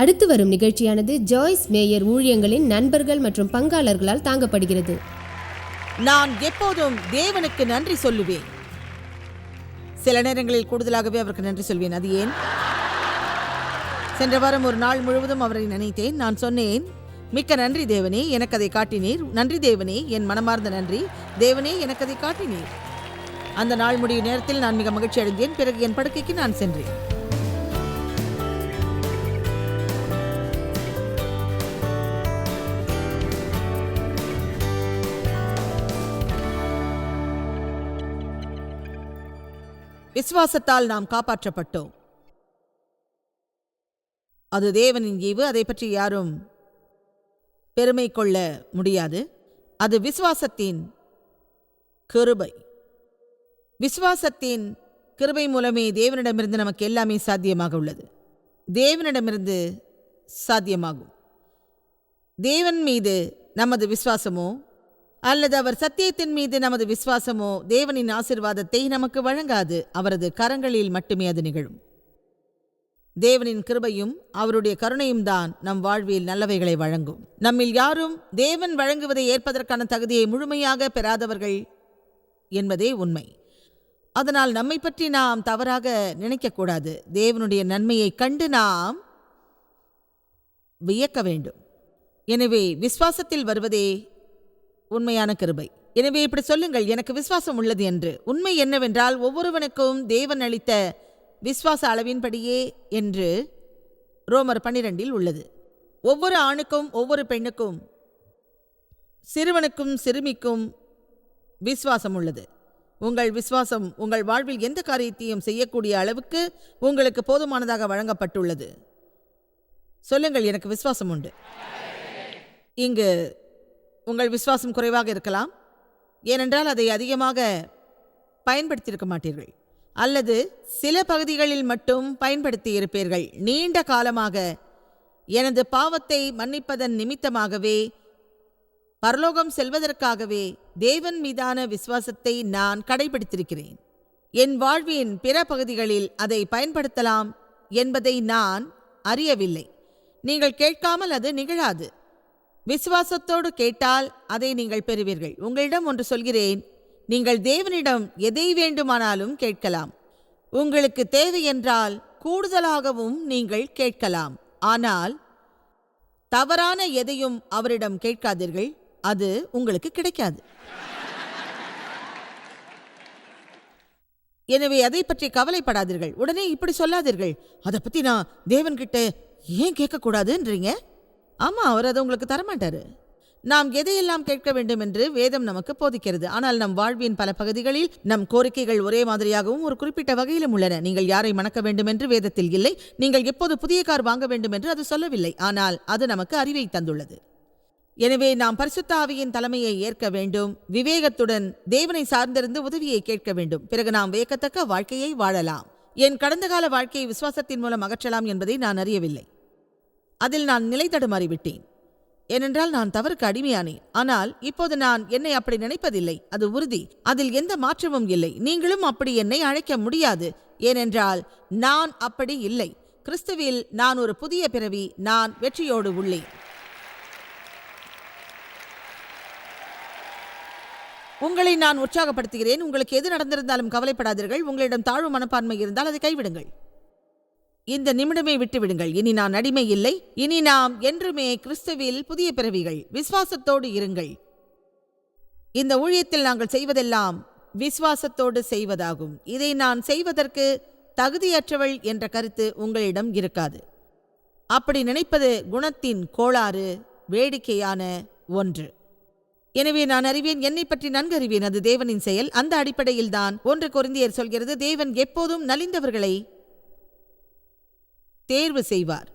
அடுத்து வரும் நிகழ்ச்சியானது ஜாய்ஸ் மேயர் ஊழியங்களின் நண்பர்கள் மற்றும் பங்காளர்களால் தாங்கப்படுகிறது. நான் எப்போதும் தேவனுக்கு நன்றி சொல்லுவேன். சில நேரங்களில் கூடுதலாகவே அவருக்கு நன்றி சொல்வேன். அது ஏன்? சென்ற வாரம் ஒரு நாள் முழுவதும் அவரை நினைத்தேன். நான் சொன்னேன் மிக்க நன்றி தேவனே எனக்கு அதை காட்டினீர். நன்றி தேவனே என் மனமார்ந்த நன்றி. தேவனே எனக்கு அதை காட்டினீர். அந்த நாள் முடியும் நேரத்தில் நான் மிக மகிழ்ச்சி அடைந்தேன் பிறகு என் படுக்கைக்கு நான் சென்றேன். விசுவாசத்தால் நாம் காப்பாற்றப்பட்டோம். அது தேவனின் ஈவு அதை பற்றி யாரும் பெருமை கொள்ள முடியாது. அது விசுவாசத்தின் கிருபை. விசுவாசத்தின் கிருபை மூலமே தேவனிடமிருந்து நமக்கு எல்லாமே சாத்தியமாக உள்ளது. தேவனிடமிருந்து சாத்தியமாகும். தேவன் மீது நமது விசுவாசமோ அல்லது அவர் சத்தியத்தின் மீது நமது விசுவாசமோ தேவனின் ஆசிர்வாதத்தை நமக்கு வழங்காது. அவரது கரங்களில் மட்டுமே அது நிகழும். தேவனின் கிருபையும் அவருடைய கருணையும் தான் நம் வாழ்வில் நல்லவைகளை வழங்கும். நம்மில் யாரும் தேவன் வழங்குவதை ஏற்பதற்கான தகுதியை முழுமையாக பெறாதவர்கள் என்பதே உண்மை. அதனால் நம்மை பற்றி நாம் தவறாக நினைக்கக்கூடாது. தேவனுடைய நன்மையை கண்டு நாம் வியக்க வேண்டும். எனவே விசுவாசத்தில் வருவதே உண்மையான கிருபை. எனவே இப்படி சொல்லுங்கள் எனக்கு விசுவாசம் உள்ளது என்று. உண்மை என்னவென்றால் ஒவ்வொருவனுக்கும் தேவன் அளித்த விசுவாச அளவின்படியே என்று ரோமர் பன்னிரெண்டில் உள்ளது. ஒவ்வொரு ஆணுக்கும் ஒவ்வொரு பெண்ணுக்கும் சிறுவனுக்கும் சிறுமிக்கும் விசுவாசம் உள்ளது. உங்கள் விசுவாசம் உங்கள் வாழ்வில் எந்த காரியத்தையும் செய்யக்கூடிய அளவுக்கு உங்களுக்கு போதுமானதாக வழங்கப்பட்டுள்ளது. சொல்லுங்கள் எனக்கு விசுவாசம் உண்டு. இங்கு உங்கள் விசுவாசம் குறைவாக இருக்கலாம். ஏனென்றால் அதை அதிகமாக பயன்படுத்தியிருக்க மாட்டீர்கள். அல்லது சில பகுதிகளில் மட்டும் பயன்படுத்தி இருப்பீர்கள். நீண்ட காலமாக எனது பாவத்தை மன்னிப்பதன் நிமித்தமாகவே பரலோகம் செல்வதற்காகவே தேவன் மீதான விசுவாசத்தை நான் கடைபிடித்திருக்கிறேன். என் வாழ்வின் பிற பகுதிகளில் அதை பயன்படுத்தலாம் என்பதை நான் அறியவில்லை. நீங்கள் கேட்காமல் அது நிகழாது. விசுவாசத்தோடு கேட்டால் அதை நீங்கள் பெறுவீர்கள். உங்களிடம் ஒன்று சொல்கிறேன். நீங்கள் தேவனிடம் எதை வேண்டுமானாலும் கேட்கலாம். உங்களுக்கு தேவை என்றால் கூடுதலாகவும் நீங்கள் கேட்கலாம். ஆனால் தவறான எதையும் அவரிடம் கேட்காதீர்கள். அது உங்களுக்கு கிடைக்காது. எனவே அதை பற்றி கவலைப்படாதீர்கள். உடனே இப்படி சொல்லாதீர்கள். அதை பற்றி நான் தேவன்கிட்ட ஏன் கேட்கக்கூடாதுன்றீங்க? ஆமா அவர் அதை உங்களுக்கு தரமாட்டாரு. நாம் எதையெல்லாம் கேட்க வேண்டும் என்று வேதம் நமக்கு போதிக்கிறது. ஆனால் நம் வாழ்வின் பல பகுதிகளில் நம் கோரிக்கைகள் ஒரே மாதிரியாகவும் ஒரு குறிப்பிட்ட வகையிலும் உள்ளன. நீங்கள் யாரை மணக்க வேண்டும் என்று வேதத்தில் இல்லை. நீங்கள் எப்போது புதிய கார் வாங்க வேண்டும் என்று அது சொல்லவில்லை. ஆனால் அது நமக்கு அறிவை தந்துள்ளது. எனவே நாம் பரிசுத்தாவியின் தலைமையை ஏற்க வேண்டும். விவேகத்துடன் தேவனை சார்ந்திருந்து உதவியை கேட்க வேண்டும். பிறகு நாம் வியக்கத்தக்க வாழ்க்கையை வாழலாம். என் கடந்த கால வாழ்க்கையை விசுவாசத்தின் மூலம் அகற்றலாம் என்பதை நான் அறியவில்லை. அதில் நான் நிலை தடுமாறிவிட்டேன். ஏனென்றால் நான் தவறுக்கு அடிமையானேன். ஆனால் இப்போது நான் என்னை அப்படி நினைப்பதில்லை. அது உறுதி. அதில் எந்த மாற்றமும் இல்லை. நீங்களும் அப்படி என்னை அழைக்க முடியாது. ஏனென்றால் நான் அப்படி இல்லை. கிறிஸ்துவில் நான் ஒரு புதிய பிறவி. நான் வெற்றியோடு உள்ளேன். உங்களை நான் உற்சாகப்படுத்துகிறேன். உங்களுக்கு எது நடந்திருந்தாலும் கவலைப்படாதீர்கள். உங்களிடம் தாழ்வு மனப்பான்மை இருந்தால் அதை கைவிடுங்கள். இந்த நிமிடமே விட்டுவிடுங்கள். இனி நான் அடிமை இல்லை. இனி நாம் என்றுமே கிறிஸ்துவில் புதிய பிறவிகள். விசுவாசத்தோடு இருங்கள். இந்த ஊழியத்தில் நாங்கள் செய்வதெல்லாம் விசுவாசத்தோடு செய்வதாகும். இதை நான் செய்வதற்கு தகுதியற்றவள் என்ற கருத்து உங்களிடம் இருக்காது. அப்படி நினைப்பது குணத்தின் கோளாறு வேடிக்கையான ஒன்று. எனவே நான் அறிவேன் என்னை பற்றி நன்கு அறிவேன். அது தேவனின் செயல். அந்த அடிப்படையில்தான் ஒன்று கொரிந்தியர் சொல்கிறது தேவன் எப்போதும் நலிந்தவர்களை தேர்வு செய்வார்.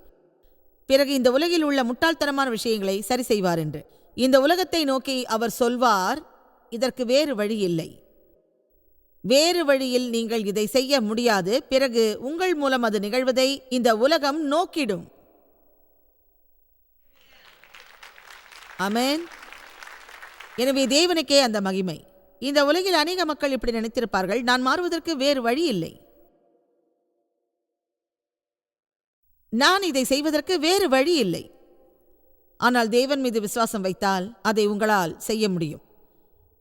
பிறகு இந்த உலகில் உள்ள முட்டாள்தனமான விஷயங்களை சரி செய்வார் என்று. இந்த உலகத்தை நோக்கி அவர் சொல்வார் இதற்கு வேறு வழி இல்லை. வேறு வழியில் நீங்கள் இதை செய்ய முடியாது. பிறகு உங்கள் மூலம் அது நிகழ்வதை இந்த உலகம் நோக்கிடும். அமேன் எனவே தேவனுக்கே அந்த மகிமை. இந்த உலகில் அநேக மக்கள் இப்படி நினைத்திருப்பார்கள் நான் மாறுவதற்கு வேறு வழி இல்லை. நான் இதை செய்வதற்கு வேறு வழி இல்லை. ஆனால் தேவன் மீது விசுவாசம் வைத்தால் அதை உங்களால் செய்ய முடியும்.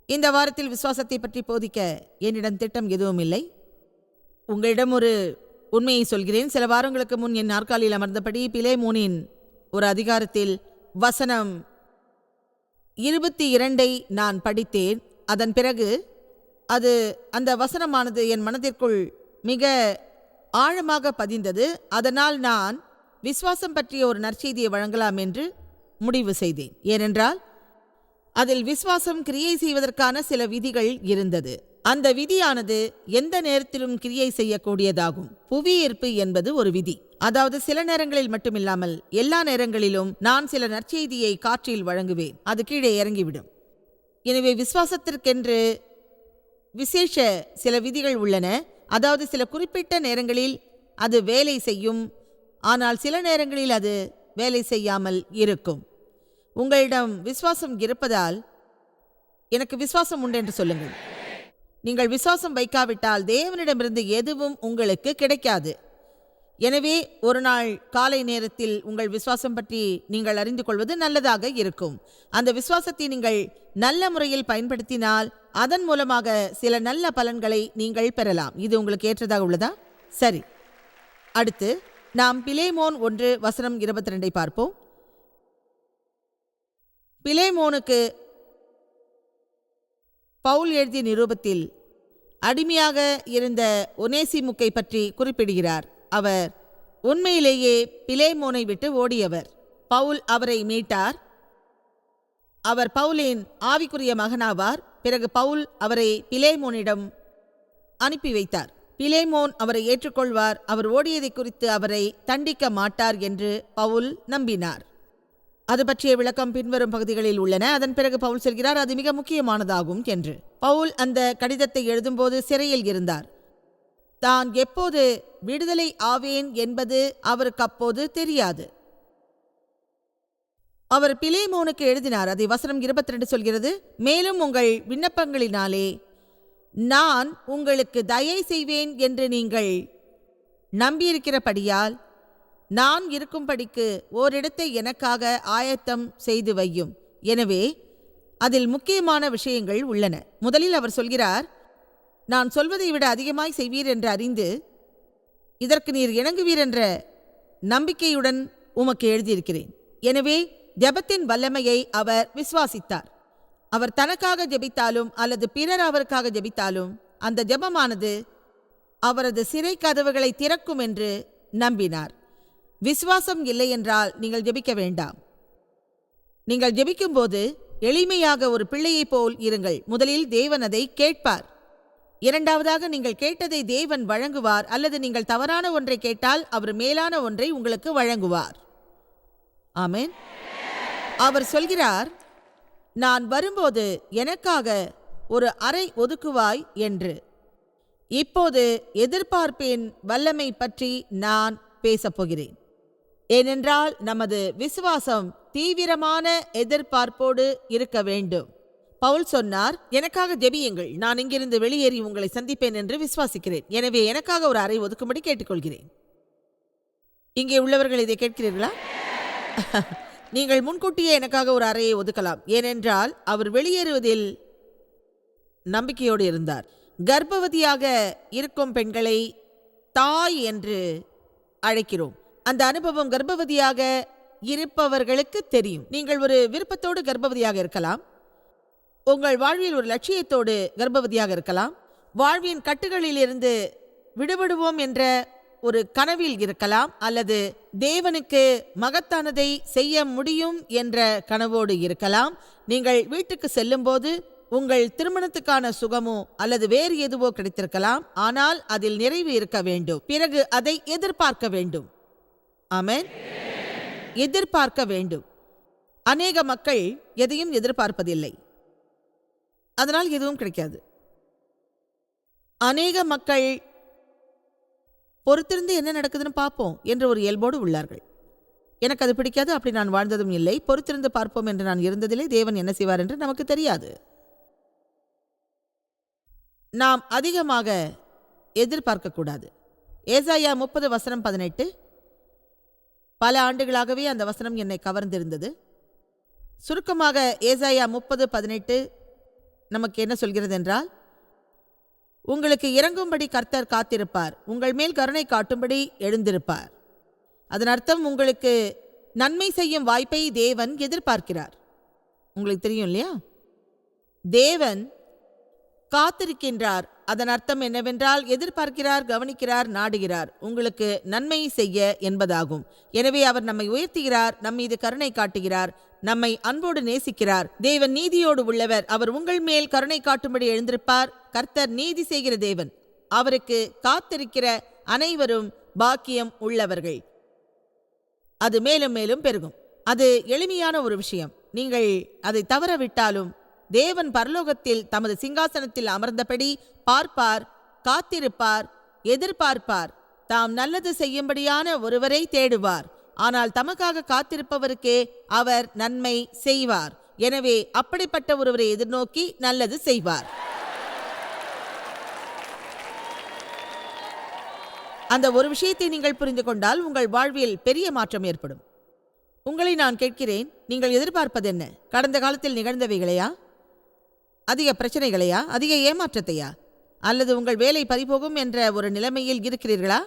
இந்த வாரத்தில் விசுவாசத்தை பற்றி போதிக்க என்னிடம் திட்டம் எதுவும் இல்லை. உங்களிடம் ஒரு உண்மையை சொல்கிறேன். சில வாரங்களுக்கு முன் என் நாற்காலியில் அமர்ந்தபடி பிலேமோனின் ஒரு அதிகாரத்தில் வசனம் இருபத்தி இரண்டை நான் படித்தேன். அதன் பிறகு அது அந்த வசனமானது என் மனதிற்குள் மிக ஆழமாக பதிந்தது அதனால் நான் விசுவாசம் பற்றிய ஒரு நற்செய்தியை வழங்கலாம் என்று முடிவு செய்தேன். ஏனென்றால் அதில் விசுவாசம் கிரியை செய்வதற்கான சில விதிகள் இருந்தது. அந்த விதியானது எந்த நேரத்திலும் கிரியை செய்யக்கூடியதாகும். புவியீர்ப்பு என்பது ஒரு விதி. அதாவது சில நேரங்களில் மட்டுமில்லாமல் எல்லா நேரங்களிலும் நான் சில நற்செய்தியை காற்றில் வழங்குவேன். அது கீழே இறங்கிவிடும். எனவே விசுவாசத்திற்கென்று விசேஷ சில விதிகள் உள்ளன. அதாவது சில குறிப்பிட்ட நேரங்களில் அது வேலை செய்யும். ஆனால் சில நேரங்களில் அது வேலை செய்யாமல் இருக்கும். உங்களிடம் விசுவாசம் இருப்பதால் எனக்கு விசுவாசம் உண்டு என்று சொல்லுங்கள். நீங்கள் விசுவாசம் வைக்காவிட்டால் தேவனிடமிருந்து எதுவும் உங்களுக்கு கிடைக்காது. எனவே ஒரு நாள் காலை நேரத்தில் உங்கள் விசுவாசம் பற்றி நீங்கள் அறிந்து கொள்வது நல்லதாக இருக்கும். அந்த விசுவாசத்தை நீங்கள் நல்ல முறையில் பயன்படுத்தினால் அதன் மூலமாக சில நல்ல பலன்களை நீங்கள் பெறலாம். இது உங்களுக்கு ஏற்றதாக உள்ளதா? சரி. அடுத்து நாம் பிலேமோன் ஒன்று வசனம் இருபத்தி ரெண்டை பார்ப்போம். பிலேமோனுக்கு பவுல் எழுதிய நிரூபத்தில் அடிமையாக இருந்த ஒனேசிமுக்கை பற்றி குறிப்பிடுகிறார். அவர் உண்மையிலேயே பிலேமோனை விட்டு ஓடியவர். பவுல் அவரை மீட்டார். அவர் பவுலின் ஆவிக்குரிய மகனாவார். பிறகு பவுல் அவரை பிலேமோனிடம் அனுப்பி வைத்தார். பிலேமோன் அவரை ஏற்றுக்கொள்வார். அவர் ஓடியதை குறித்து அவரை தண்டிக்க மாட்டார் என்று பவுல் நம்பினார். அது பற்றிய விளக்கம் பின்வரும் பகுதிகளில் உள்ளன. அதன் பிறகு பவுல் செல்கிறார் அது மிக முக்கியமானதாகும் என்று. பவுல் அந்த கடிதத்தை எழுதும்போது சிறையில் இருந்தார். தான் எப்போது விடுதலை ஆவேன் என்பது அவருக்கு அப்போது தெரியாது. அவர் பிலேமோனுக்கு எழுதினார். அதை வசனம் இருபத்தி ரெண்டு சொல்கிறது மேலும் உங்கள் விண்ணப்பங்களினாலே நான் உங்களுக்கு தயை செய்வேன் என்று நீங்கள் நம்பியிருக்கிறபடியால் நான் இருக்கும்படிக்கு ஓரிடத்தை எனக்காக ஆயத்தம் செய்து வையும். எனவே அதில் முக்கியமான விஷயங்கள் உள்ளன. முதலில் அவர் சொல்கிறார் நான் சொல்வதை விட அதிகமாய் செய்வீர் என்று அறிந்து இதற்கு நீர் இணங்குவீர் என்ற நம்பிக்கையுடன் உமக்கு எழுதியிருக்கிறேன். எனவே ஜெபத்தின் வல்லமையை அவர் விசுவாசித்தார். அவர் தனக்காக ஜெபித்தாலும் அல்லது பிறர் அவருக்காக ஜெபித்தாலும் அந்த ஜெபமானது அவரது சிறை கதவுகளை திறக்கும் என்று நம்பினார். விசுவாசம் இல்லை என்றால் நீங்கள் ஜெபிக்க வேண்டாம். நீங்கள் ஜெபிக்கும்போது எளிமையாக ஒரு பிள்ளையைப் போல் இருங்கள். முதலில் தேவன் அதை கேட்பார். இரண்டாவதாக நீங்கள் கேட்டதை தேவன் வழங்குவார் அல்லது நீங்கள் தவறான ஒன்றை கேட்டால் அவர் மேலான ஒன்றை உங்களுக்கு வழங்குவார். ஆமேன். அவர் சொல்கிறார் நான் வரும்போது எனக்காக ஒரு அறை ஒதுக்குவாய் என்று. இப்போது எதிர்பார்ப்பின் வல்லமை பற்றி நான் பேசப்போகிறேன் ஏனென்றால் நமது விசுவாசம் தீவிரமான எதிர்பார்ப்போடு இருக்க வேண்டும். பவுல் சொன்னார் எனக்காக ஜெபியுங்கள். நான் இங்கிருந்து வெளியேறி உங்களை சந்திப்பேன் என்று விசுவாசிக்கிறேன். எனவே எனக்காக ஒரு அறை ஒதுக்கும்படி கேட்டுக்கொள்கிறேன். இங்கே உள்ளவர்கள் இதை கேட்கிறீர்களா? நீங்கள் முன்கூட்டியே எனக்காக ஒரு அறையை ஒதுக்கலாம். ஏனென்றால் அவர் வெளியேறுவதில் நம்பிக்கையோடு இருந்தார். கர்ப்பவதியாக இருக்கும் பெண்களை தாய் என்று அழைக்கிறோம். அந்த அனுபவம் கர்ப்பவதியாக இருப்பவர்களுக்கு தெரியும். நீங்கள் ஒரு விருப்பத்தோடு கர்ப்பவதியாக இருக்கலாம். உங்கள் வாழ்வில் ஒரு லட்சியத்தோடு கர்ப்பவதியாக இருக்கலாம். வாழ்வின் கட்டுகளிலிருந்து விடுபடுவோம் என்ற ஒரு கனவில் இருக்கலாம். அல்லது தேவனுக்கு மகத்தானதை செய்ய முடியும் என்ற கனவோடு இருக்கலாம். நீங்கள் வீட்டுக்கு செல்லும்போது உங்கள் திருமணத்துக்கான சுகமோ அல்லது வேறு எதுவோ கிடைத்திருக்கலாம். ஆனால் அதில் நிறைவு இருக்க வேண்டும். பிறகு அதை எதிர்பார்க்க வேண்டும். ஆமன். எதிர்பார்க்க வேண்டும். அநேக மக்கள் எதையும் எதிர்பார்ப்பதில்லை. அதனால் எதுவும் கிடைக்காது. அநேக மக்கள் பொறுத்திருந்து என்ன நடக்குதுன்னு பார்ப்போம் என்ற ஒரு இயல்போடு உள்ளார்கள். எனக்கு அது பிடிக்காது அப்படி நான் வாழ்ந்ததும் இல்லை. பொறுத்திருந்து பார்ப்போம் என்று நான் இருந்ததிலே தேவன் என்ன செய்வார் என்று நமக்கு தெரியாது. நாம் அதிகமாக எதிர்பார்க்கக்கூடாது. ஏசாயா முப்பது வசனம் பதினெட்டு. பல ஆண்டுகளாகவே அந்த வசனம் என்னை கவர்ந்திருந்தது. சுருக்கமாக ஏசாயா முப்பது பதினெட்டு நமக்கு என்ன சொல்கிறது என்றால் உங்களுக்கு இறங்கும்படி கர்த்தர் காத்திருப்பார். உங்கள் மேல் கருணை காட்டும்படி எழுந்திருப்பார். அதன் அர்த்தம் உங்களுக்கு நன்மை செய்யும் வாய்ப்பை தேவன் எதிர்பார்க்கிறார். உங்களுக்கு தெரியும் இல்லையா? தேவன் காத்திருக்கின்றார். அதன் அர்த்தம் என்னவென்றால் எதிர்பார்க்கிறார் கவனிக்கிறார் நாடுகிறார். உங்களுக்கு நன்மை செய்ய என்பதாகும். எனவே அவர் நம்மை உயர்த்துகிறார் நம் மீது கருணை காட்டுகிறார். நம்மை அன்போடு நேசிக்கிறார். தேவன் நீதியோடு உள்ளவர். அவர் உங்கள் மேல் கருணை காட்டும்படி எழுந்திருப்பார். கர்த்தர் நீதி செய்கிற தேவன். அவருக்கு காத்திருக்கிற அனைவரும் பாக்கியம் உள்ளவர்கள். அது மேலும் மேலும் பெருகும். அது எளிமையான ஒரு விஷயம். நீங்கள் அதை தவறவிட்டாலும் தேவன் பரலோகத்தில் தமது சிங்காசனத்தில் அமர்ந்தபடி பார்ப்பார் காத்திருப்பார் எதிர்பார்ப்பார். தாம் நல்லது செய்யும்படியான ஒருவரை தேடுவார். ஆனால் தமக்காக காத்திருப்பவருக்கே அவர் நன்மை செய்வார். எனவே அப்படிப்பட்ட ஒருவரை எதிர்நோக்கி நல்லது செய்வார். அந்த ஒரு விஷயத்தை நீங்கள் புரிந்து கொண்டால் உங்கள் வாழ்வில் பெரிய மாற்றம் ஏற்படும். உங்களை நான் கேட்கிறேன் நீங்கள் எதிர்பார்ப்பது என்ன கடந்த காலத்தில் நிகழ்ந்தவைகளையா? அதிக பிரச்சனைகளையா? அதிக ஏமாற்றத்தையா? அல்லது உங்கள் வேலை பறிபோகும் என்ற ஒரு நிலைமையில் இருக்கிறீர்களா?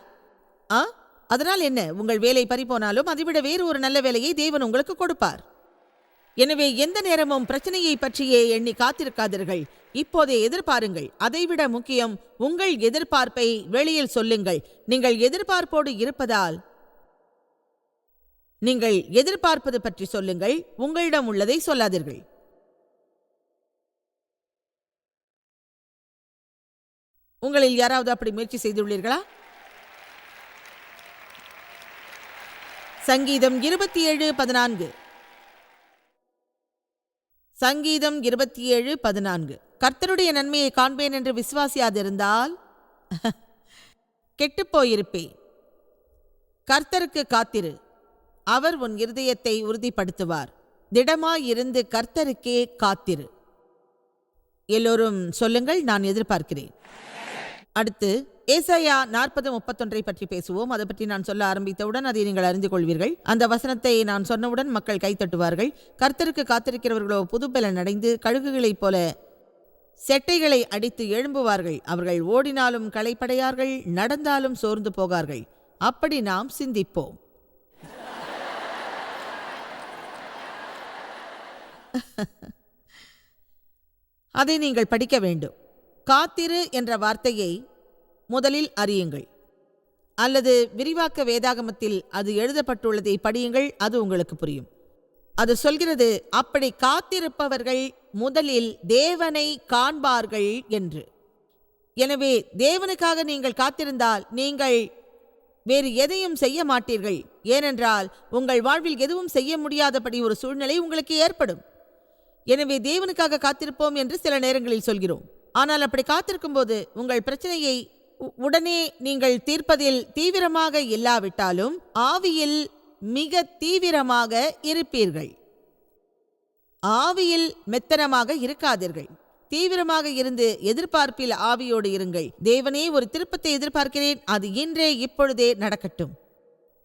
ஆ? அதனால் என்ன? உங்கள் வேலை பறிபோனாலும் அதைவிட வேறு ஒரு நல்ல வேலையை தேவன் உங்களுக்கு கொடுப்பார். எனவே எந்த நேரமும் பிரச்சனையை பற்றியே எண்ணி காத்திருக்காதீர்கள். இப்போதே எதிர்பாருங்கள். அதைவிட முக்கியம் உங்கள் எதிர்பார்ப்பை வெளியில் சொல்லுங்கள். நீங்கள் எதிர்பார்ப்போடு இருப்பதால் நீங்கள் எதிர்பார்ப்பது பற்றி சொல்லுங்கள். உங்களிடம் உள்ளதை சொல்லாதீர்கள். உங்களில் யாராவது அப்படி முயற்சி செய்துள்ளீர்களா? சங்கீதம் இருபத்தி ஏழு பதினான்கு. சங்கீதம் இருபத்தி ஏழு பதினான்கு. கர்த்தருடைய நன்மையை காண்பேன் என்று விசுவாசியாதிருந்தால் கெட்டுப்போயிருப்பேன் கர்த்தருக்கு காத்திரு. அவர் உன் இருதயத்தை உறுதிப்படுத்துவார். திடமாயிருந்து கர்த்தருக்கே காத்திரு. எல்லோரும் சொல்லுங்கள் நான் எதிர்பார்க்கிறேன். அடுத்து ஏசாயா நாற்பது முப்பத்தொன்றை பற்றி பேசுவோம். அதை பற்றி நான் சொல்ல ஆரம்பித்தவுடன் அதை நீங்கள் அறிந்து கொள்வீர்கள். அந்த வசனத்தை நான் சொன்னவுடன் மக்கள் கைத்தட்டுவார்கள் கர்த்தருக்கு காத்திருக்கிறவர்களோ புதுப்பலன் அடைந்து கழுகுகளைப் போல செட்டைகளை அடித்து எழும்புவார்கள். அவர்கள் ஓடினாலும் களைப்படையார்கள் நடந்தாலும் சோர்ந்து போகார்கள். அப்படி நாம் சிந்திப்போம். அதை நீங்கள் படிக்க வேண்டும். காத்திரு என்ற வார்த்தையை முதலில் அறியுங்கள். அல்லது விரிவாக்க வேதாகமத்தில் அது எழுதப்பட்டுள்ளதை படியுங்கள் அது உங்களுக்கு புரியும். அது சொல்கிறது அப்படி காத்திருப்பவர்கள் முதலில் தேவனை காண்பார்கள் என்று. எனவே தேவனுக்காக நீங்கள் காத்திருந்தால் நீங்கள் வேறு எதையும் செய்ய மாட்டீர்கள். ஏனென்றால் உங்கள் வாழ்வில் எதுவும் செய்ய முடியாதபடி ஒரு சூழ்நிலை உங்களுக்கு ஏற்படும். எனவே தேவனுக்காக காத்திருப்போம் என்று சில நேரங்களில் சொல்கிறோம். ஆனால் அப்படி காத்திருக்கும் போது உங்கள் பிரச்சனையை உடனே நீங்கள் தீர்ப்பதில் தீவிரமாக இல்லாவிட்டாலும் ஆவியில் மிக தீவிரமாக இருப்பீர்கள். ஆவியில் மெத்தனமாக இருக்காதீர்கள். தீவிரமாக இருந்து எதிர்பார்ப்பில் ஆவியோடு இருங்கள். தேவனே ஒரு திருப்பத்தை எதிர்பார்க்கிறேன். அது இன்றே இப்பொழுதே நடக்கட்டும்.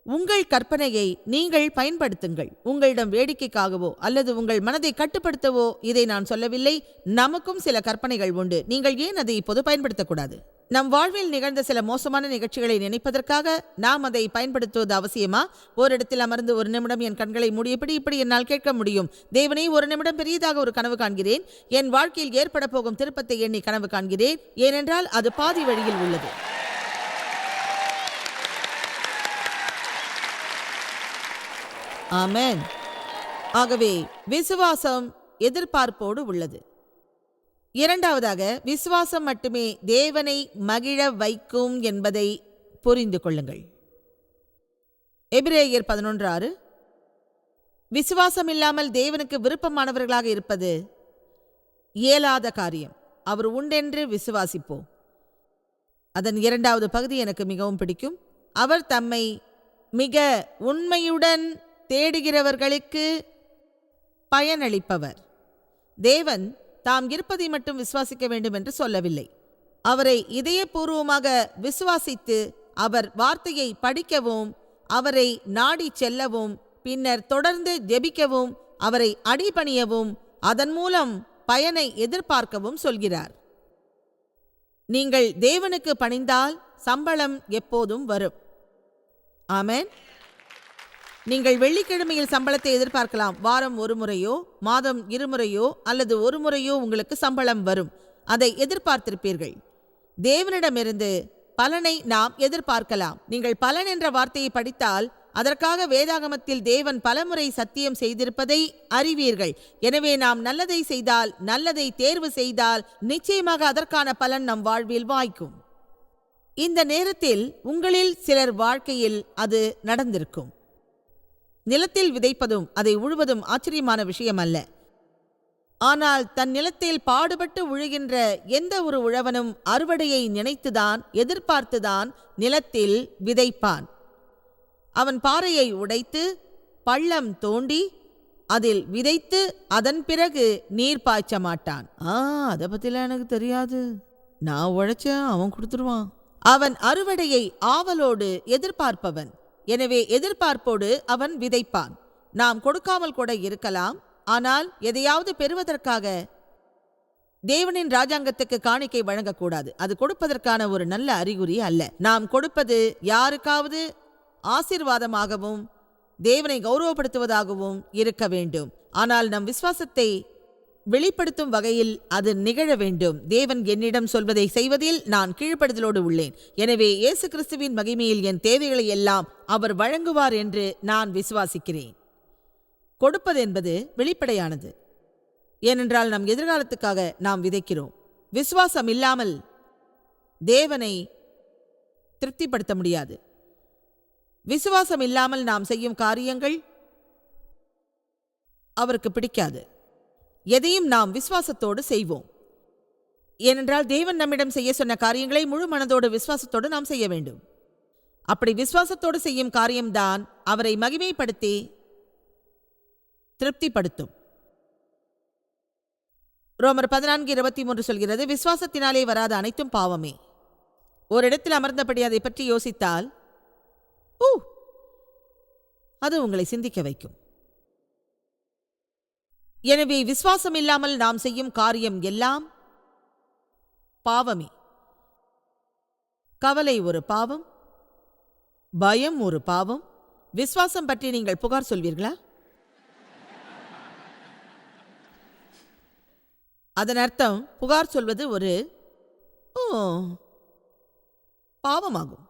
உங்கள் கற்பனையை நீங்கள் பயன்படுத்துங்கள். உங்களிடம் வேடிக்கைக்காகவோ அல்லது உங்கள் மனதை கட்டுப்படுத்தவோ இதை நான் சொல்லவில்லை. நமக்கும் சில கற்பனைகள் உண்டு. நீங்கள் ஏன் அதை இப்போது பயன்படுத்தக்கூடாது? நம் வாழ்வில் நிகழ்ந்த சில மோசமான நிகழ்ச்சிகளை நினைப்பதற்காக நாம் அதை பயன்படுத்துவது அவசியமா? ஓரிடத்தில் அமர்ந்து ஒரு நிமிடம் என் கண்களை மூடியபடி இப்படி என்னால் கேட்க முடியும். தேவனை ஒரு நிமிடம் பெரியதாக ஒரு கனவு காண்கிறேன். என் வாழ்க்கையில் ஏற்பட போகும் திருப்பத்தை எண்ணி கனவு காண்கிறேன். ஏனென்றால் அது பாதி வழியில் உள்ளது. ஆமேன். ஆகவே விசுவாசம் எதிர்பார்ப்போடு உள்ளது. இரண்டாவதாக விசுவாசம் மட்டுமே தேவனை மகிழ வைக்கும் என்பதை புரிந்து கொள்ளுங்கள். எபிரேயர் பதினொன்று ஆறு விசுவாசம் இல்லாமல் தேவனுக்கு விருப்பமானவர்களாக இருப்பது இயலாத காரியம். அவர் உண்டென்று விசுவாசிப்போம். அதன் இரண்டாவது பகுதி எனக்கு மிகவும் பிடிக்கும். அவர் தம்மை மிக உண்மையுடன் தேடுகிறவர்களுக்கு பயனளிப்பவர். தேவன் தாம் இருப்பதை மட்டும் விசுவாசிக்க வேண்டும் என்று சொல்லவில்லை. அவரை இதயபூர்வமாக விசுவாசித்து அவர் வார்த்தையை படிக்கவும் அவரை நாடி செல்லவும் பின்னர் தொடர்ந்து ஜெபிக்கவும் அவரை அடிபணியவும் அதன் மூலம் பயனை எதிர்பார்க்கவும் சொல்கிறார். நீங்கள் தேவனுக்கு பணிந்தால் சம்பளம் எப்போதும் வரும். ஆமேன். நீங்கள் வெள்ளிக்கிழமையில் சம்பளத்தை எதிர்பார்க்கலாம். வாரம் ஒரு முறையோ மாதம் இருமுறையோ அல்லது ஒரு முறையோ உங்களுக்கு சம்பளம் வரும். அதை எதிர்பார்த்திருப்பீர்கள். தேவனிடமிருந்து பலனை நாம் எதிர்பார்க்கலாம். நீங்கள் பலன் என்ற வார்த்தையை படித்தால் அதற்காக வேதாகமத்தில் தேவன் பலமுறை சத்தியம் செய்திருப்பதை அறிவீர்கள். எனவே நாம் நல்லதை செய்தால் நல்லதை தேர்வு செய்தால் நிச்சயமாக அதற்கான பலன் நம் வாழ்வில் வாய்க்கும். இந்த நேரத்தில் உங்களில் சிலர் வாழ்க்கையில் அது நடந்திருக்கும். நிலத்தில் விதைப்பதும் அதை உழுவதும் ஆச்சரியமான விஷயம் அல்ல ஆனால் தன் நிலத்தில் பாடுபட்டு உழுகின்ற எந்த ஒரு உழவனும் அறுவடையை நினைத்துதான் எதிர்பார்த்துதான் நிலத்தில் விதைப்பான். அவன் பாறையை உடைத்து பள்ளம் தோண்டி அதில் விதைத்து அதன் பிறகு நீர் பாய்ச்ச மாட்டான். ஆ அதை பத்திலாம் எனக்கு தெரியாது. நான் உழைச்சேன் அவன் கொடுத்துருவான். அவன் அறுவடையை ஆவலோடு எதிர்பார்ப்பவன். எனவே எதிர்பார்ப்போடு அவன் விதைப்பான். நாம் கொடுக்காமல் கூட இருக்கலாம் ஆனால் எதையாவது பெறுவதற்காக தேவனின் ராஜாங்கத்துக்கு காணிக்கை வழங்கக்கூடாது. அது கொடுப்பதற்கான ஒரு நல்ல அறிகுறி அல்ல. நாம் கொடுப்பது யாருக்காவது ஆசீர்வாதமாகவும் தேவனை கௌரவப்படுத்துவதாகவும் இருக்க வேண்டும். ஆனால் நம் விசுவாசத்தை வெளிப்படுத்தும் வகையில் அது நிகழ வேண்டும். தேவன் என்னிடம் சொல்வதை செய்வதில் நான் கீழ்ப்படுதலோடு உள்ளேன். எனவே இயேசு கிறிஸ்துவின் மகிமையில் என் தேவைகளை எல்லாம் அவர் வழங்குவார் என்று நான் விசுவாசிக்கிறேன். கொடுப்பது என்பது வெளிப்படையானது. ஏனென்றால் நம் எதிர்காலத்துக்காக நாம் விதைக்கிறோம். விசுவாசம் இல்லாமல் தேவனை திருப்திப்படுத்த முடியாது. விசுவாசம் இல்லாமல் நாம் செய்யும் காரியங்கள் அவருக்கு பிடிக்காது. எதையும் நாம் விசுவாசத்தோடு செய்வோம். ஏனென்றால் தேவன் நம்மிடம் செய்ய சொன்ன காரியங்களை முழு மனதோடு விசுவாசத்தோடு நாம் செய்ய வேண்டும். அப்படி விசுவாசத்தோடு செய்யும் காரியம்தான் அவரை மகிமைப்படுத்தி திருப்திப்படுத்தும். ரோமர் பதினான்கு இருபத்தி மூன்று சொல்கிறது விசுவாசத்தினாலே வராத அனைத்தும் பாவமே. ஒரு இடத்தில் அமர்ந்தபடி அதை பற்றி யோசித்தால் ஊ அது உங்களை சிந்திக்க வைக்கும். எனவே விசுவாசம் இல்லாமல் நாம் செய்யும் காரியம் எல்லாம் பாவமே. கவலை ஒரு பாவம் பயம் ஒரு பாவம். விசுவாசம் பற்றி நீங்கள் புகார் சொல்வீர்களா? அதன் அர்த்தம் புகார் சொல்வது ஒரு ஓ பாவமாகும்.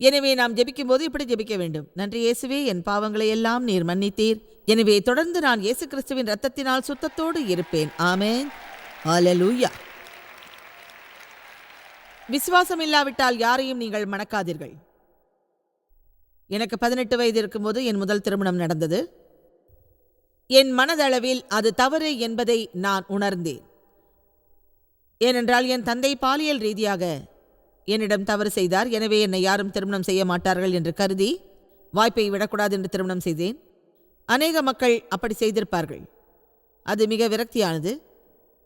எனவே நாம் ஜெபிக்கும்போது இப்படி ஜெபிக்க வேண்டும். நன்றி இயேசுவே என் பாவங்களை எல்லாம் நீர் மன்னித்தீர். எனவே தொடர்ந்து நான் இயேசு கிறிஸ்துவின் இரத்தத்தினால் சுத்தத்தோடு இருப்பேன். ஆமேன். ஹalleluya. விசுவாசம் இல்லாவிட்டால் யாரையும் நீங்கள் மணக்காதீர்கள். எனக்கு பதினெட்டு வயது இருக்கும்போது என் முதல் திருமணம் நடந்தது. என் மனதளவில் அது தவறு என்பதை நான் உணர்ந்தேன். ஏனென்றால் என் தந்தை பாலியல் ரீதியாக என்னிடம் தவறு செய்தார். எனவே என்னை யாரும் திருமணம் செய்ய மாட்டார்கள் என்று கருதி வாய்ப்பை விடக்கூடாது என்று திருமணம் செய்தேன். அநேக மக்கள் அப்படி செய்திருப்பார்கள். அது மிக விரக்தியானது.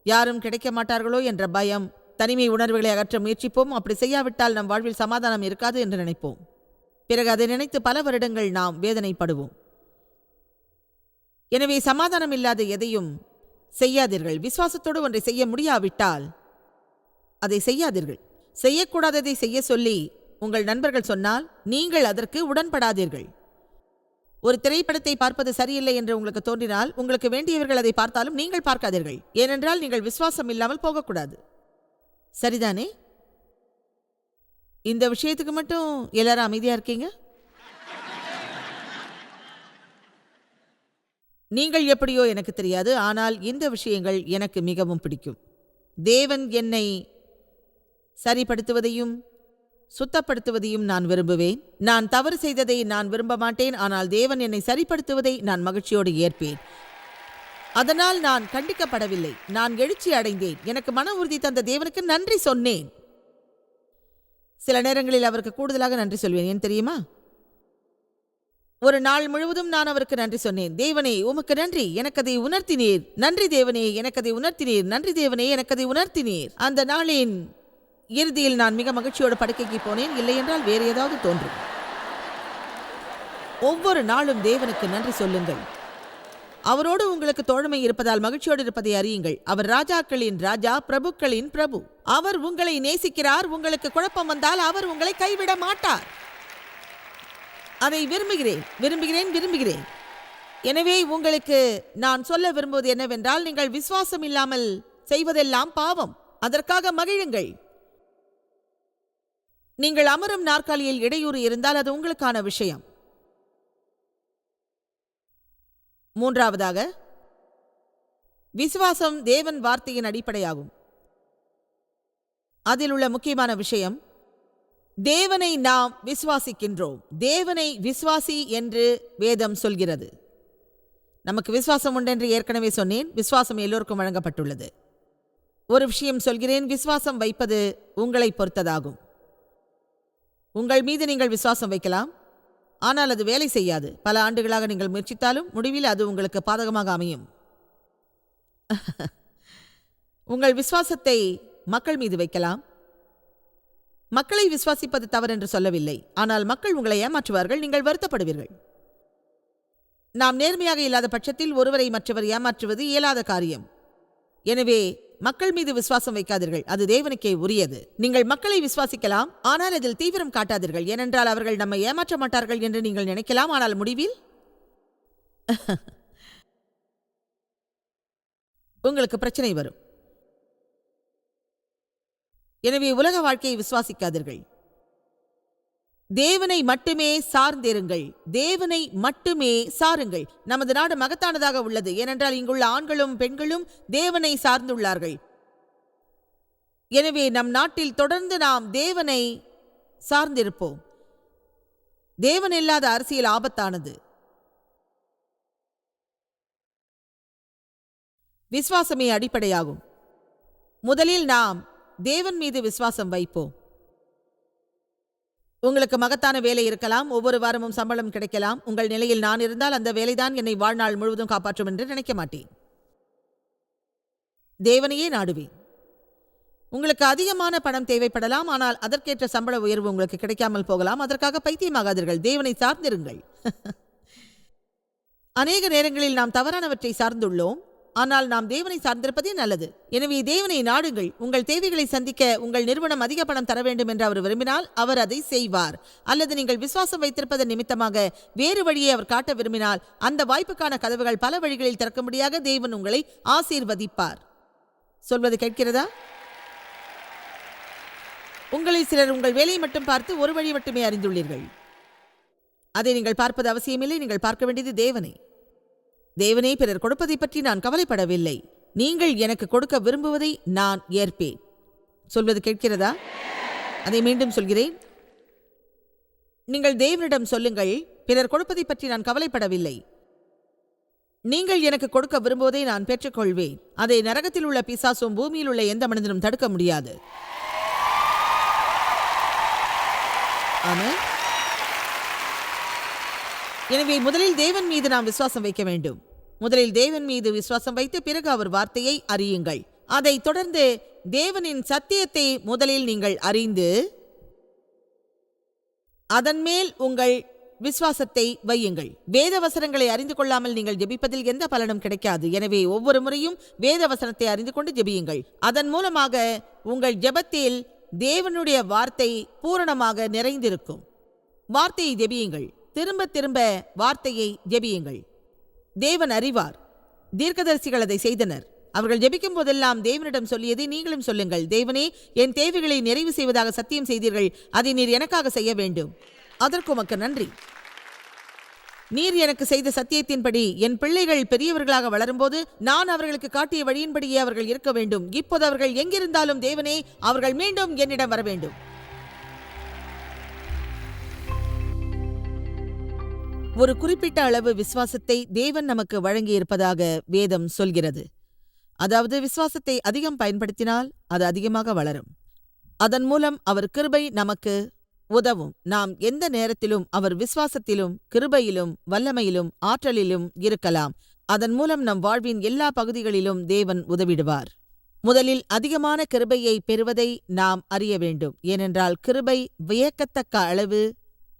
யாரும் கிடைக்க மாட்டார்களோ என்ற பயம் தனிமை உணர்வுகளை அகற்ற முயற்சிப்போம். அப்படி செய்யாவிட்டால் நம் வாழ்வில் சமாதானம் இருக்காது என்று நினைப்போம். பிறகு அதை நினைத்து பல வருடங்கள் நாம் வேதனைப்படுவோம். எனவே சமாதானம் இல்லாத எதையும் செய்யாதீர்கள். விசுவாசத்தோடு ஒன்றை செய்ய முடியாவிட்டால் அதை செய்யாதீர்கள். செய்யக்கூடாததை செய்ய சொல்லி உங்கள் நண்பர்கள் சொன்னால் நீங்கள் அதற்கு உடன்படாதீர்கள். ஒரு திரைப்படத்தை பார்ப்பது சரியில்லை என்று உங்களுக்கு தோன்றினால் உங்களுக்கு வேண்டியவர்கள் அதை பார்த்தாலும் நீங்கள் பார்க்காதீர்கள். ஏனென்றால் நீங்கள் விசுவாசம் இல்லாமல் போகக்கூடாது. சரிதானே? இந்த விஷயத்துக்கு மட்டும் எல்லாரும் அமைதியா இருக்கீங்க? நீங்கள் எப்படியோ எனக்கு தெரியாது ஆனால் இந்த விஷயங்கள் எனக்கு மிகவும் பிடிக்கும். தேவன் என்னை சரிப்படுத்துவதையும் சுத்தப்படுத்துவதையும் நான் விரும்புவேன். நான் தவறு செய்ததை நான் விரும்ப மாட்டேன். ஆனால் தேவன் என்னை சரிப்படுத்துவதை நான் மகிழ்ச்சியோடு ஏற்பேன். அதனால் நான் கண்டிக்கப்படவில்லை. நான் எழுச்சி அடைந்தேன். எனக்கு மன உறுதி தந்த தேவனுக்கு நன்றி சொன்னேன். சில நேரங்களில் அவருக்கு கூடுதலாக நன்றி சொல்வேன். ஏன் தெரியுமா? ஒரு நாள் முழுவதும் நான் அவருக்கு நன்றி சொன்னேன். தேவனே உமக்கு நன்றி. எனக்கு அதை உணர்த்தினீர். நன்றி தேவனே எனக்கு அதை உணர்த்தினீர். நன்றி தேவனே எனக்கு அதை உணர்த்தினீர். அந்த நாளின் இறுதியில் நான் மிக மகிழ்ச்சியோடு படுக்கைக்கு போனேன். இல்லையென்றால் வேறு ஏதாவது தோன்றும். ஒவ்வொரு நாளும் தேவனுக்கு நன்றி சொல்லுங்கள். அவரோடு உங்களுக்கு தோழமை இருப்பதால் மகிழ்ச்சியோடு இருப்பதை அறியுங்கள். அவர் ராஜாக்களின் ராஜா பிரபுக்களின் பிரபு. அவர் உங்களை நேசிக்கிறார். உங்களுக்கு குழப்பம் வந்தால் அவர் உங்களை கைவிட மாட்டார். அதை விரும்புகிறேன். விரும்புகிறேன். விரும்புகிறேன். எனவே உங்களுக்கு நான் சொல்ல விரும்புவது என்னவென்றால் நீங்கள் விசுவாசம் இல்லாமல் செய்வதெல்லாம் பாவம். அதற்காக மகிழுங்கள். நீங்கள் அமரும் நாற்காலியில் இடையூறு இருந்தால் அது உங்களுக்கான விஷயம். மூன்றாவதாக விசுவாசம் தேவன் வார்த்தையின் அடிப்படையாகும். அதில் உள்ள முக்கியமான விஷயம் தேவனை நாம் விசுவாசிக்கின்றோம். தேவனை விசுவாசி என்று வேதம் சொல்கிறது. நமக்கு விசுவாசம் உண்டென்று ஏற்கனவே சொன்னேன் விசுவாசம் எல்லோருக்கும் வழங்கப்பட்டுள்ளது. ஒரு விஷயம் சொல்கிறேன் விசுவாசம் வைப்பது உங்களை பொறுத்ததாகும். உங்கள் மீது நீங்கள் விசுவாசம் வைக்கலாம். ஆனால் அது வேலை செய்யாது. பல ஆண்டுகளாக நீங்கள் முயற்சித்தாலும் முடிவில் அது உங்களுக்கு பாதகமாக அமையும். உங்கள் விசுவாசத்தை மக்கள் மீது வைக்கலாம். மக்களை விசுவாசிப்பது தவறென்று சொல்லவில்லை. ஆனால் மக்கள் உங்களை ஏமாற்றுவார்கள் நீங்கள் வருத்தப்படுவீர்கள். நாம் நேர்மையாக இல்லாத பட்சத்தில் ஒருவரை மற்றவர் ஏமாற்றுவது இயலாத காரியம். எனவே மக்கள் மீது விசுவாசம் வைக்காதீர்கள். அது தேவனுக்கே உரியது. நீங்கள் மக்களை விசுவாசிக்கலாம் ஆனால் அதில் தீவிரம் காட்டாதீர்கள். ஏனென்றால் அவர்கள் நம்மை ஏமாற்ற மாட்டார்கள் என்று நீங்கள் நினைக்கலாம். ஆனால் முடிவில் உங்களுக்கு பிரச்சனை வரும். எனவே உலக வாழ்க்கையை விசுவாசிக்காதீர்கள். தேவனை மட்டுமே சார்ந்திருங்கள். தேவனை மட்டுமே சாருங்கள். நமது நாடு மகத்தானதாக உள்ளது. ஏனென்றால் இங்குள்ள ஆண்களும் பெண்களும் தேவனை சார்ந்துள்ளார்கள். எனவே நம் நாட்டில் தொடர்ந்து நாம் தேவனை சார்ந்திருப்போம். தேவன் இல்லாத அரசியல் ஆபத்தானது. விசுவாசமே அடிப்படையாகும். முதலில் நாம் தேவன் மீது விசுவாசம் வைப்போம். உங்களுக்கு மகத்தான வேலை இருக்கலாம். ஒவ்வொரு வாரமும் சம்பளம் கிடைக்கலாம். உங்கள் நிலையில் நான் இருந்தால் அந்த வேலைதான் என்னை வாழ்நாள் முழுவதும் காப்பாற்றும் என்று நினைக்க மாட்டேன். தேவனையே நாடுவேன். உங்களுக்கு அதிகமான பணம் தேவைப்படலாம். ஆனால் அதற்கேற்ற சம்பள உயர்வு உங்களுக்கு கிடைக்காமல் போகலாம். அதற்காக பைத்தியமாகாதீர்கள். தேவனை சார்ந்திருங்கள். அநேக நேரங்களில் நாம் தவறானவற்றை சார்ந்துள்ளோம். ஆனால் நாம் தேவனை சார்ந்திருப்பதே நல்லது. எனவே தேவனை நாடுங்கள். உங்கள் தேவைகளை சந்திக்க உங்கள் நிறுவனம் அதிக பணம் தர வேண்டும் என்று அவர் விரும்பினால் அவர் அதை செய்வார். அல்லது நீங்கள் விசுவாசம் வைத்திருப்பதன் நிமித்தமாக வேறு வழியை அவர் காட்ட விரும்பினால் அந்த வாய்ப்புக்கான கதவுகள் பல வழிகளில் திறக்கும்படியாக தேவன் உங்களை ஆசீர்வதிப்பார். சொல்வது கேட்கிறதா? உங்களில் சிலர் உங்கள் வேலையை மட்டும் பார்த்து ஒரு வழி மட்டுமே அறிந்துள்ளீர்கள். அதை நீங்கள் பார்ப்பது அவசியமில்லை. நீங்கள் பார்க்க வேண்டியது தேவனை. தேவனே பிறர் கொடுப்பதை பற்றி நான் கவலைப்படவில்லை. நீங்கள் எனக்கு கொடுக்க விரும்புவதை நான் ஏற்பேன். சொல்வது கேட்கிறதா? அதை மீண்டும் சொல்கிறேன். நீங்கள் தேவனிடம் சொல்லுங்கள் பிறர் கொடுப்பதை பற்றி நான் கவலைப்படவில்லை. நீங்கள் எனக்கு கொடுக்க விரும்புவதை நான் பெற்றுக்கொள்வேன். அதை நரகத்தில் உள்ள பிசாசும் பூமியில் உள்ள எந்த மனிதனும் தடுக்க முடியாது. ஆனால் எனவே முதலில் தேவன் மீது நாம் விசுவாசம் வைக்க வேண்டும். முதலில் தேவன் மீது விசுவாசம் வைத்து பிறகு அவர் வார்த்தையை அறியுங்கள். அதைத் தொடர்ந்து தேவனின் சத்தியத்தை முதலில் நீங்கள் அறிந்து அதன் மேல் உங்கள் விசுவாசத்தை வையுங்கள். வேத வசனங்களை அறிந்து கொள்ளாமல் நீங்கள் ஜெபிப்பதில் எந்த பலனும் கிடைக்காது. எனவே ஒவ்வொரு முறையும் வேத வசனத்தை அறிந்து கொண்டு ஜெபியுங்கள். அதன் மூலமாக உங்கள் ஜெபத்தில் தேவனுடைய வார்த்தை பூரணமாக நிறைந்திருக்கும். வார்த்தையை ஜெபியுங்கள். திரும்ப திரும்ப வார்த்தையை ஜெபியுங்கள். தேவன் அறிவார். தீர்க்கதரிசிகள் அதை செய்தனர். அவர்கள் ஜெபிக்கும் போதெல்லாம் தேவனிடம் சொல்லியதை நீங்களும் சொல்லுங்கள். தேவனே என் தேவைகளை நிறைவு செய்வதாக சத்தியம் செய்தீர்கள். அதை நீர் எனக்காக செய்ய வேண்டும். அதற்கு உமக்கு நன்றி. நீர் எனக்கு செய்த சத்தியத்தின்படி என் பிள்ளைகள் பெரியவர்களாக வளரும்போது நான் அவர்களுக்கு காட்டிய வழியின்படியே அவர்கள் இருக்க வேண்டும். இப்போது அவர்கள் எங்கிருந்தாலும் தேவனே அவர்கள் மீண்டும் என்னிடம் வர வேண்டும். ஒரு குறிப்பிட்ட அளவு விசுவாசத்தை தேவன் நமக்கு வழங்கியிருப்பதாக வேதம் சொல்கிறது. அதாவது விசுவாசத்தை அதிகம் பயன்படுத்தினால் அது அதிகமாக வளரும். அதன் மூலம் அவர் கிருபை நமக்கு உதவும். நாம் எந்த நேரத்திலும் அவர் விசுவாசத்திலும் கிருபையிலும் வல்லமையிலும் ஆற்றலிலும் இருக்கலாம். அதன் மூலம் நம் வாழ்வின் எல்லா பகுதிகளிலும் தேவன் உதவிடுவார். முதலில் அதிகமான கிருபையை பெறுவதை நாம் அறிய வேண்டும். ஏனென்றால் கிருபை வியக்கத்தக்க அளவு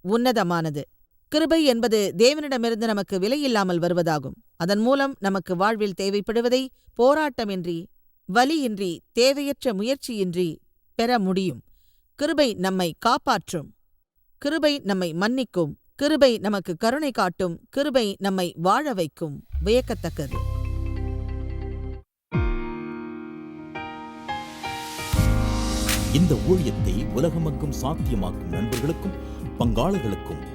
உன்னதமானது. கிருபை என்பது தேவனிடமிருந்து நமக்கு விலையில்லாமல் வருவதாகும். அதன் மூலம் நமக்கு வாழ்வில் தேவைப்படுவதை போராட்டமின்றி வலியின்றி தேவையற்ற முயற்சியின்றி பெற முடியும். கிருபை நம்மை காப்பாற்றும். கிருபை நம்மை மன்னிக்கும். கிருபை நமக்கு கருணை காட்டும். கிருபை நம்மை வாழ வைக்கும். வியக்கத்தக்கது. இந்த ஊழியத்தை உலகமெங்கும் சாத்தியமாக்கும் நண்பர்களுக்கும் பங்காளர்களுக்கும்